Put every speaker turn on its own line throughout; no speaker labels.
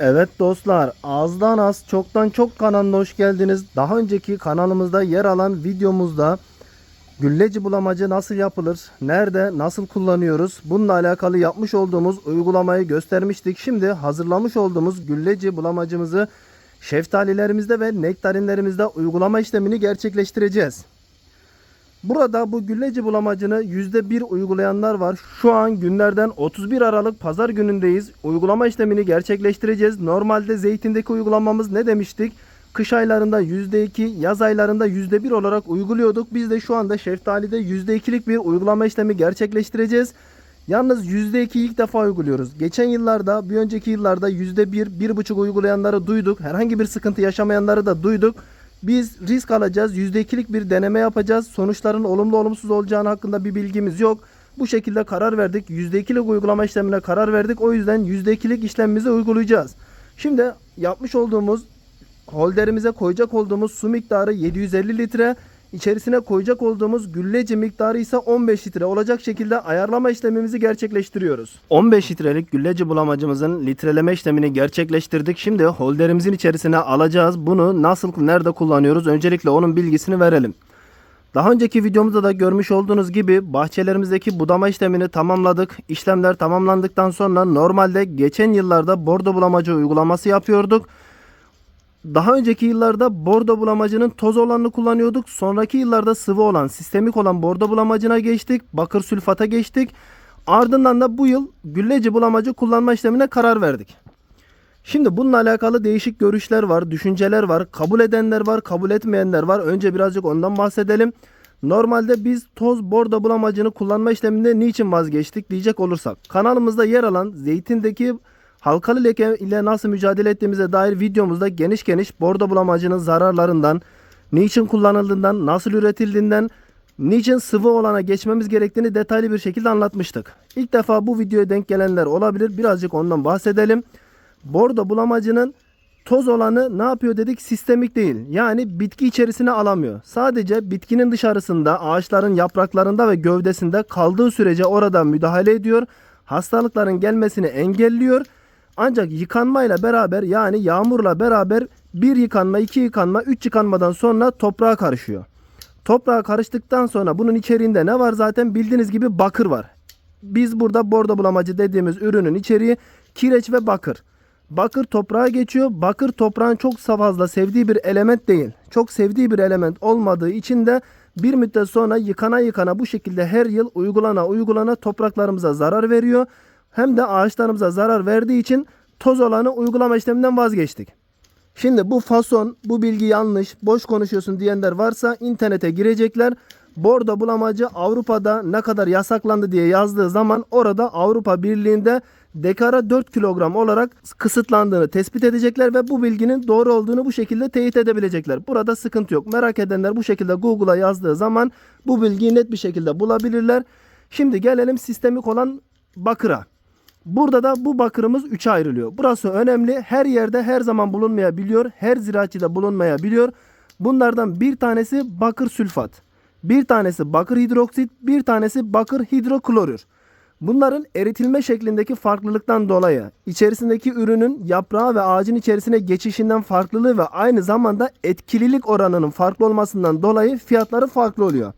Evet dostlar azdan az çoktan çok kanalına hoş geldiniz. Daha önceki kanalımızda yer alan videomuzda gülleci bulamacı nasıl yapılır, nerede, nasıl kullanıyoruz bununla alakalı yapmış olduğumuz uygulamayı göstermiştik. Şimdi hazırlamış olduğumuz gülleci bulamacımızı şeftalilerimizde ve nektarinlerimizde uygulama işlemini gerçekleştireceğiz. Burada bu gülleci bulamacını %1 uygulayanlar var. Şu an günlerden 31 Aralık pazar günündeyiz. Uygulama işlemini gerçekleştireceğiz. Normalde zeytindeki uygulamamız ne demiştik? Kış aylarında %2, yaz aylarında %1 olarak uyguluyorduk. Biz de şu anda şeftalide %2'lik bir uygulama işlemi gerçekleştireceğiz. Yalnız %2 ilk defa uyguluyoruz. Geçen yıllarda, bir önceki yıllarda %1, 1,5 uygulayanları duyduk. Herhangi bir sıkıntı yaşamayanları da duyduk. Biz risk alacağız. %2'lik bir deneme yapacağız. Sonuçların olumlu olumsuz olacağını hakkında bir bilgimiz yok. Bu şekilde karar verdik. %2'lik uygulama işlemine karar verdik. O yüzden %2'lik işlemimizi uygulayacağız. Şimdi yapmış olduğumuz holderimize koyacak olduğumuz su miktarı 750 litre. İçerisine koyacak olduğumuz gülleci miktarı ise 15 litre olacak şekilde ayarlama işlemimizi gerçekleştiriyoruz. 15 litrelik gülleci bulamacımızın litreleme işlemini gerçekleştirdik. Şimdi holderimizin içerisine alacağız. Bunu nasıl nerede kullanıyoruz? Öncelikle onun bilgisini verelim. Daha önceki videomuzda da görmüş olduğunuz gibi bahçelerimizdeki budama işlemini tamamladık. İşlemler tamamlandıktan sonra normalde geçen yıllarda bordo bulamacı uygulaması yapıyorduk. Daha önceki yıllarda bordo bulamacının toz olanını kullanıyorduk. Sonraki yıllarda sıvı olan, sistemik olan bordo bulamacına geçtik. Bakır sülfata geçtik. Ardından da bu yıl gülleci bulamacı kullanma işlemine karar verdik. Şimdi bununla alakalı değişik görüşler var, düşünceler var, kabul edenler var, kabul etmeyenler var. Önce birazcık ondan bahsedelim. Normalde biz toz bordo bulamacını kullanma işleminde niçin vazgeçtik diyecek olursak. Kanalımızda yer alan zeytindeki halkalı leke ile nasıl mücadele ettiğimize dair videomuzda geniş geniş bordo bulamacının zararlarından, niçin kullanıldığından, nasıl üretildiğinden, niçin sıvı olana geçmemiz gerektiğini detaylı bir şekilde anlatmıştık. İlk defa bu videoya denk gelenler olabilir. Birazcık ondan bahsedelim. Bordo bulamacının toz olanı ne yapıyor dedik? Sistemik değil. Yani bitki içerisine alamıyor. Sadece bitkinin dışarısında, ağaçların yapraklarında ve gövdesinde kaldığı sürece orada müdahale ediyor. Hastalıkların gelmesini engelliyor. Ancak yıkanmayla beraber yani yağmurla beraber bir yıkanma, iki yıkanma, üç yıkanmadan sonra toprağa karışıyor. Toprağa karıştıktan sonra bunun içeriğinde ne var zaten bildiğiniz gibi bakır var. Biz burada bordo bulamacı dediğimiz ürünün içeriği kireç ve bakır. Bakır toprağa geçiyor. Bakır toprağın çok fazla sevdiği bir element değil. Çok sevdiği bir element olmadığı için de bir müddet sonra yıkana yıkana bu şekilde her yıl uygulana uygulana topraklarımıza zarar veriyor. Hem de ağaçlarımıza zarar verdiği için toz olanı uygulama işleminden vazgeçtik. Şimdi bu fason, bu bilgi yanlış, boş konuşuyorsun diyenler varsa internete girecekler. Bordo bulamacı Avrupa'da ne kadar yasaklandı diye yazdığı zaman orada Avrupa Birliği'nde dekara 4 kilogram olarak kısıtlandığını tespit edecekler ve bu bilginin doğru olduğunu bu şekilde teyit edebilecekler. Burada sıkıntı yok. Merak edenler bu şekilde Google'a yazdığı zaman bu bilgiyi net bir şekilde bulabilirler. Şimdi gelelim sistemik olan bakıra. Burada da bu bakırımız 3'e ayrılıyor. Burası önemli. Her yerde her zaman bulunmayabiliyor. Her ziraatçıda bulunmayabiliyor. Bunlardan bir tanesi bakır sülfat. Bir tanesi bakır hidroksit, bir tanesi bakır hidroklorür. Bunların eritilme şeklindeki farklılıktan dolayı içerisindeki ürünün yaprağı ve ağacın içerisine geçişinden farklılığı ve aynı zamanda etkililik oranının farklı olmasından dolayı fiyatları farklı oluyor.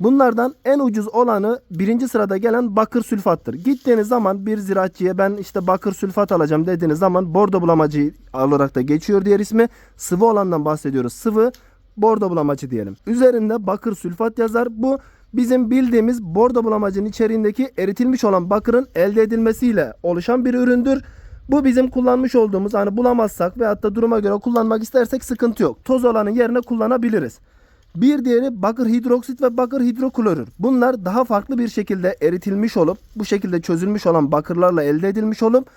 Bunlardan en ucuz olanı birinci sırada gelen bakır sülfattır. Gittiğiniz zaman bir ziraatçıya ben işte bakır sülfat alacağım dediğiniz zaman bordo bulamacı olarak da geçiyor diğer ismi. Sıvı olandan bahsediyoruz. Sıvı bordo bulamacı diyelim. Üzerinde bakır sülfat yazar. Bu bizim bildiğimiz bordo bulamacının içeriğindeki eritilmiş olan bakırın elde edilmesiyle oluşan bir üründür. Bu bizim kullanmış olduğumuz hani bulamazsak veyahut da duruma göre kullanmak istersek sıkıntı yok. Toz olanın yerine kullanabiliriz. Bir diğeri bakır hidroksit ve bakır hidroklorür. Bunlar daha farklı bir şekilde eritilmiş olup bu şekilde çözülmüş olan bakırlarla elde edilmiş olup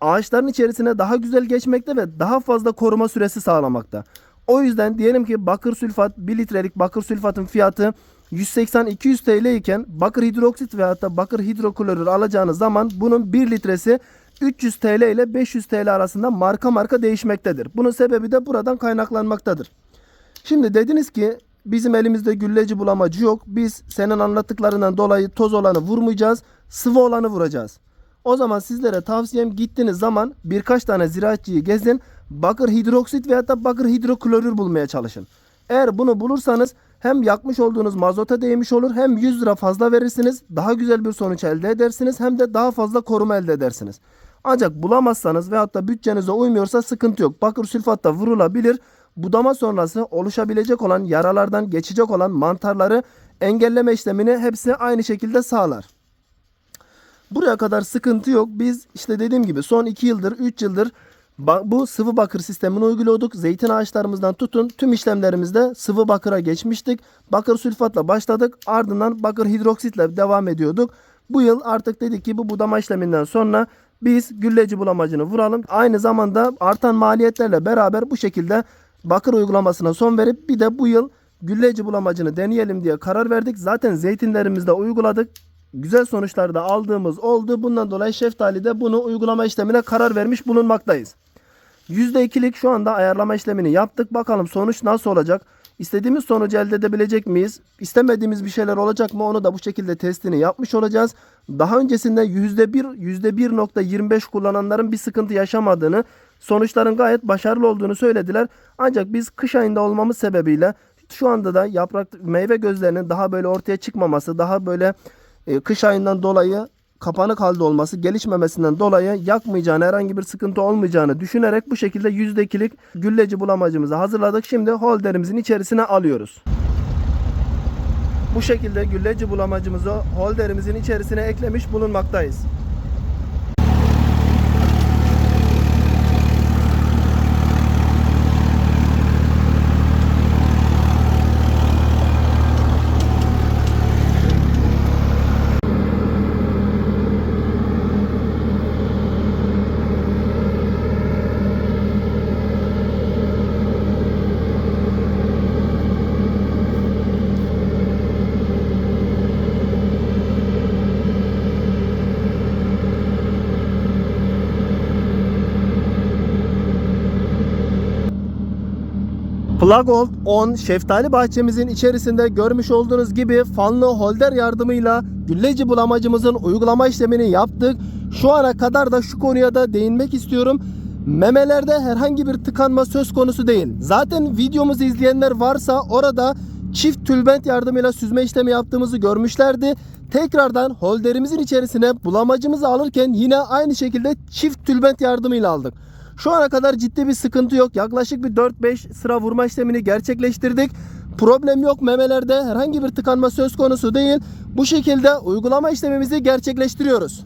ağaçların içerisine daha güzel geçmekte ve daha fazla koruma süresi sağlamakta. O yüzden diyelim ki bakır sülfat 1 litrelik bakır sülfatın fiyatı 180-200 TL iken bakır hidroksit ve hatta bakır hidroklorür alacağınız zaman bunun 1 litresi 300 TL ile 500 TL arasında marka marka değişmektedir. Bunun sebebi de buradan kaynaklanmaktadır. Şimdi dediniz ki bizim elimizde gülleci bulamacı yok. Biz senin anlattıklarından dolayı toz olanı vurmayacağız. Sıvı olanı vuracağız. O zaman sizlere tavsiyem gittiğiniz zaman birkaç tane ziraatçıyı gezin. Bakır hidroksit veya da bakır hidroklorür bulmaya çalışın. Eğer bunu bulursanız hem yakmış olduğunuz mazota değmiş olur hem 100 lira fazla verirsiniz. Daha güzel bir sonuç elde edersiniz hem de daha fazla koruma elde edersiniz. Ancak bulamazsanız veyahut da bütçenize uymuyorsa sıkıntı yok. Bakır sülfat da vurulabilir. Budama sonrası oluşabilecek olan yaralardan geçecek olan mantarları engelleme işlemini hepsi aynı şekilde sağlar. Buraya kadar sıkıntı yok. Biz işte dediğim gibi son 2 yıldır 3 yıldır bu sıvı bakır sistemini uyguluyorduk. Zeytin ağaçlarımızdan tutun tüm işlemlerimizde sıvı bakıra geçmiştik. Bakır sülfatla başladık. Ardından bakır hidroksitle devam ediyorduk. Bu yıl artık dedik ki bu budama işleminden sonra biz gülleci bulamacını vuralım. Aynı zamanda artan maliyetlerle beraber bu şekilde bakır uygulamasına son verip bir de bu yıl gülleci bulamacını deneyelim diye karar verdik. Zaten zeytinlerimizde uyguladık. Güzel sonuçlar da aldığımız oldu. Bundan dolayı şeftali de bunu uygulama işlemine karar vermiş bulunmaktayız. %2'lik şu anda ayarlama işlemini yaptık. Bakalım sonuç nasıl olacak? İstediğimiz sonucu elde edebilecek miyiz? İstemediğimiz bir şeyler olacak mı? Onu da bu şekilde testini yapmış olacağız. Daha öncesinde %1, %1.25 kullananların bir sıkıntı yaşamadığını, sonuçların gayet başarılı olduğunu söylediler. Ancak biz kış ayında olmamız sebebiyle şu anda da yaprak meyve gözlerinin daha böyle ortaya çıkmaması, daha böyle e, kış ayından dolayı kapanık halde olması, gelişmemesinden dolayı yakmayacağını, herhangi bir sıkıntı olmayacağını düşünerek bu şekilde %2'lik gülleci bulamacımızı hazırladık. Şimdi holderimizin içerisine alıyoruz. Bu şekilde gülleci bulamacımızı holderimizin içerisine eklemiş bulunmaktayız. Plagold 10 şeftali bahçemizin içerisinde görmüş olduğunuz gibi fanlı holder yardımıyla gülleci bulamacımızın uygulama işlemini yaptık. Şu ana kadar da şu konuya da değinmek istiyorum. Memelerde herhangi bir tıkanma söz konusu değil. Zaten videomuzu izleyenler varsa orada çift tülbent yardımıyla süzme işlemi yaptığımızı görmüşlerdi. Tekrardan holderimizin içerisine bulamacımızı alırken yine aynı şekilde çift tülbent yardımıyla aldık. Şu ana kadar ciddi bir sıkıntı yok. Yaklaşık bir 4-5 sıra vurma işlemini gerçekleştirdik. Problem yok memelerde herhangi bir tıkanma söz konusu değil. Bu şekilde uygulama işlemimizi gerçekleştiriyoruz.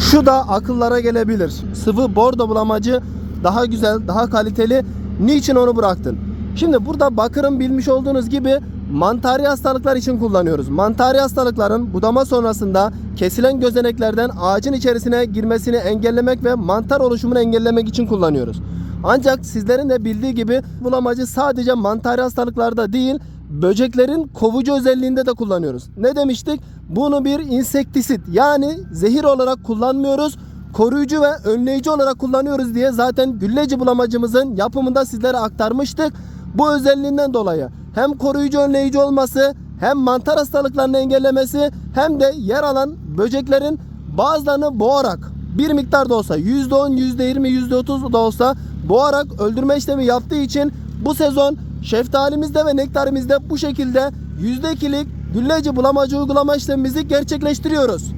Şu da akıllara gelebilir. Sıvı bordo bulamacı daha güzel, daha kaliteli. Niçin onu bıraktın? Şimdi burada bakırın bilmiş olduğunuz gibi mantari hastalıklar için kullanıyoruz. Mantari hastalıkların budama sonrasında kesilen gözeneklerden ağacın içerisine girmesini engellemek ve mantar oluşumunu engellemek için kullanıyoruz. Ancak sizlerin de bildiği gibi bulamacı sadece mantari hastalıklarda değil, böceklerin kovucu özelliğinde de kullanıyoruz. Ne demiştik? Bunu bir insektisit yani zehir olarak kullanmıyoruz. Koruyucu ve önleyici olarak kullanıyoruz diye zaten gülleci bulamacımızın yapımında sizlere aktarmıştık. Bu özelliğinden dolayı hem koruyucu önleyici olması hem mantar hastalıklarını engellemesi hem de yer alan böceklerin bazılarını boğarak bir miktar da olsa %10, %20, %30 da olsa boğarak öldürme işlemi yaptığı için bu sezon şeftalimizde ve nektarimizde bu şekilde %2'lik gülleci bulamacı uygulama işlemimizi gerçekleştiriyoruz.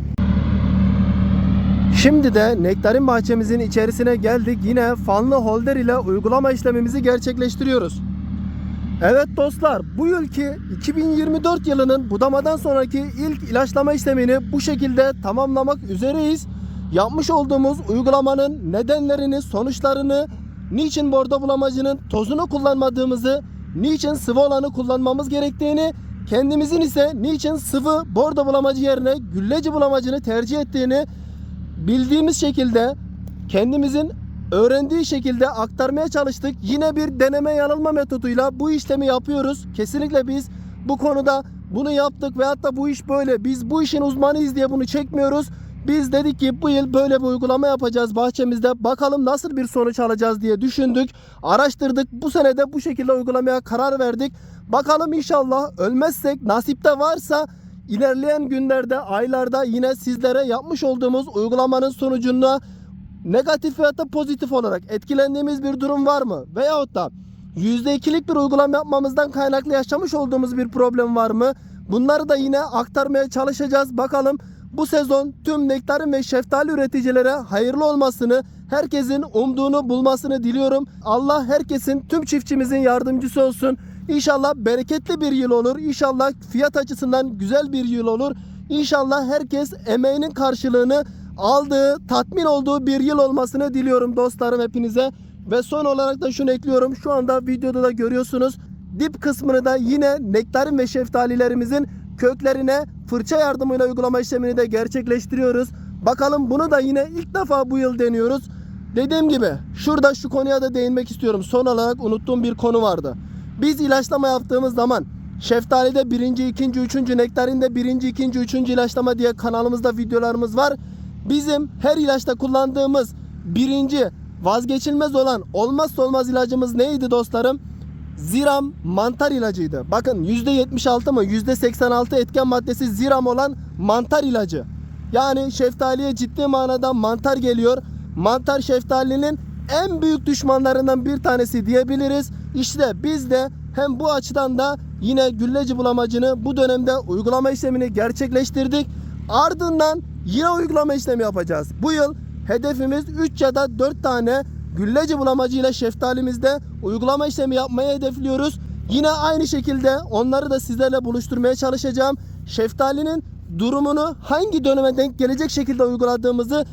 Şimdi de nektarin bahçemizin içerisine geldik. Yine fanlı holder ile uygulama işlemimizi gerçekleştiriyoruz. Evet dostlar bu yılki 2024 yılının budamadan sonraki ilk ilaçlama işlemini bu şekilde tamamlamak üzereyiz. Yapmış olduğumuz uygulamanın nedenlerini, sonuçlarını, niçin bordo bulamacının tozunu kullanmadığımızı, niçin sıvı olanı kullanmamız gerektiğini, kendimizin ise niçin sıvı bordo bulamacı yerine gülleci bulamacını tercih ettiğini bildiğimiz şekilde kendimizin öğrendiği şekilde aktarmaya çalıştık. Yine bir deneme yanılma metoduyla bu işlemi yapıyoruz. Kesinlikle biz bu konuda bunu yaptık ve hatta bu iş böyle. Biz bu işin uzmanıyız diye bunu çekmiyoruz. Biz dedik ki bu yıl böyle bir uygulama yapacağız bahçemizde. Bakalım nasıl bir sonuç alacağız diye düşündük. Araştırdık. Bu sene de bu şekilde uygulamaya karar verdik. Bakalım inşallah ölmezsek nasipte varsa ilerleyen günlerde, aylarda yine sizlere yapmış olduğumuz uygulamanın sonucunda negatif veya da pozitif olarak etkilendiğimiz bir durum var mı? Veyahut da %2'lik bir uygulama yapmamızdan kaynaklı yaşamış olduğumuz bir problem var mı? Bunları da yine aktarmaya çalışacağız. Bakalım bu sezon tüm nektarin ve şeftali üreticilere hayırlı olmasını, herkesin umduğunu bulmasını diliyorum. Allah herkesin, tüm çiftçimizin yardımcısı olsun. İnşallah bereketli bir yıl olur. İnşallah fiyat açısından güzel bir yıl olur. İnşallah herkes emeğinin karşılığını aldığı, tatmin olduğu bir yıl olmasını diliyorum dostlarım hepinize. Ve son olarak da şunu ekliyorum. Şu anda videoda da görüyorsunuz. Dip kısmını da yine nektarin ve şeftalilerimizin köklerine fırça yardımıyla uygulama işlemini de gerçekleştiriyoruz. Bakalım bunu da yine ilk defa bu yıl deniyoruz. Dediğim gibi şurada şu konuya da değinmek istiyorum. Son olarak unuttuğum bir konu vardı. Biz ilaçlama yaptığımız zaman şeftalide birinci, ikinci, üçüncü, nektarinde birinci, ikinci, üçüncü ilaçlama diye kanalımızda videolarımız var. Bizim her ilaçta kullandığımız birinci vazgeçilmez olan olmazsa olmaz ilacımız neydi dostlarım? Ziram mantar ilacıydı. Bakın %76 mı %86 etken maddesi ziram olan mantar ilacı. Yani şeftaliye ciddi manada mantar geliyor. Mantar şeftalinin en büyük düşmanlarından bir tanesi diyebiliriz. İşte biz de hem bu açıdan da yine gülleci bulamacını bu dönemde uygulama işlemini gerçekleştirdik. Ardından yine uygulama işlemi yapacağız. Bu yıl hedefimiz 3 ya da 4 tane gülleci bulamacı ile şeftalimizde uygulama işlemi yapmayı hedefliyoruz. Yine aynı şekilde onları da sizlerle buluşturmaya çalışacağım. Şeftalinin durumunu hangi döneme denk gelecek şekilde uyguladığımızı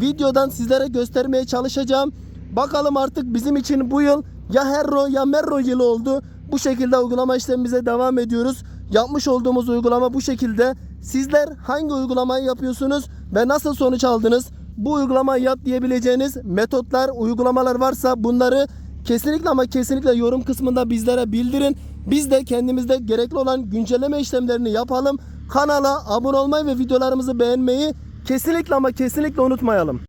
videodan sizlere göstermeye çalışacağım. Bakalım artık bizim için bu yıl ya Herro ya Merro yılı oldu. Bu şekilde uygulama işlemimize devam ediyoruz. Yapmış olduğumuz uygulama bu şekilde. Sizler hangi uygulamayı yapıyorsunuz ve nasıl sonuç aldınız? Bu uygulamayı yap diyebileceğiniz metotlar, uygulamalar varsa bunları kesinlikle ama kesinlikle yorum kısmında bizlere bildirin. Biz de kendimizde gerekli olan güncelleme işlemlerini yapalım. Kanala abone olmayı ve videolarımızı beğenmeyi kesinlikle ama kesinlikle unutmayalım.